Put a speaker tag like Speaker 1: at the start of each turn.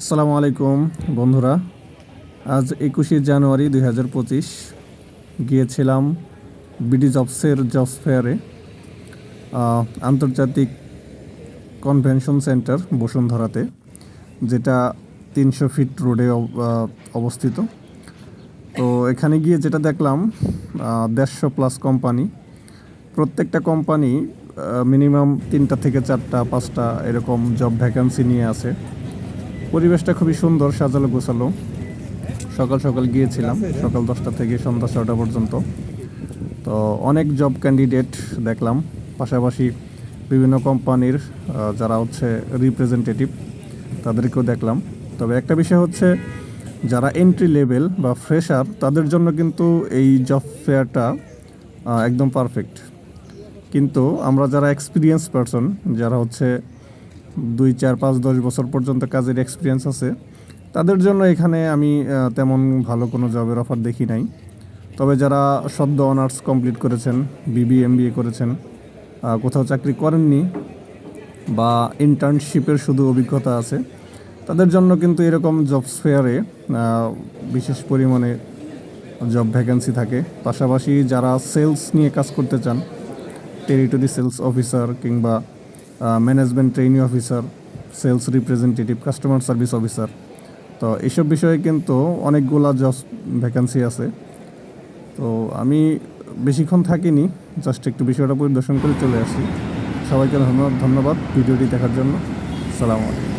Speaker 1: আসসালামু আলাইকুম, বন্ধুরা। আজ একুশে জানুয়ারি দুই হাজার পঁচিশ গিয়েছিলাম বিডি জবসের জবস ফেয়ারে আন্তর্জাতিক কনভেনশন সেন্টার বসুন্ধরাতে, যেটা তিনশো ফিট রোডে অব- অবস্থিত। তো এখানে গিয়ে যেটা দেখলাম দেড়শো প্লাস কোম্পানি। প্রত্যেকটা কোম্পানি মিনিমাম তিনটা থেকে চারটা, পাঁচটা এরকম জব ভ্যাকান্সি নিয়ে আছে। পরিবেশটা খুবই সুন্দর, সাজালো গোছালো। সকাল সকাল গিয়েছিলাম, সকাল দশটা থেকে সন্ধ্যা ছটা পর্যন্ত। তো অনেক জব ক্যান্ডিডেট দেখলাম, পাশাপাশি বিভিন্ন কোম্পানির যারা হচ্ছে রিপ্রেজেন্টেটিভ তাদেরকেও দেখলাম। তবে একটা বিষয় হচ্ছে, যারা এন্ট্রি লেভেল বা ফ্রেশার তাদের জন্য কিন্তু এই জব ফেয়ারটা একদম পারফেক্ট কিন্তু আমরা যারা এক্সপিরিয়েন্স পারসন যারা হচ্ছে দুই, চার, পাঁচ, দশ বছর পর্যন্ত কাজের এক্সপিরিয়েন্স আছে। তাদের জন্য এখানে আমি তেমন ভালো কোনো জবের অফার দেখি নাই। তবে যারা সদ্য অনার্স কমপ্লিট করেছেন বিবি এমবিএ করেছেন কোথাও চাকরি করেননি বা ইন্টার্নশিপের শুধু অভিজ্ঞতা আছে, তাদের জন্য কিন্তু এরকম জব ফেয়ারে বিশেষ পরিমাণে জব ভ্যাকেন্সি থাকে। পাশাপাশি যারা সেলস নিয়ে কাজ করতে চান টেরিটরি সেলস অফিসার কিংবা management training officer sales representative customer service officer তো এইসব বিষয়ে কিন্তু অনেকগুলা জব ভ্যাকেন্সি আছে। তো আমি বেশিক্ষণ থাকিনি জাস্ট একটু বিষয়টা পরিদর্শন করে চলে আসি। সবাইকে ধন্যবাদ ধন্যবাদ ভিডিওটি দেখার জন্য। সালাম আলাইকুম।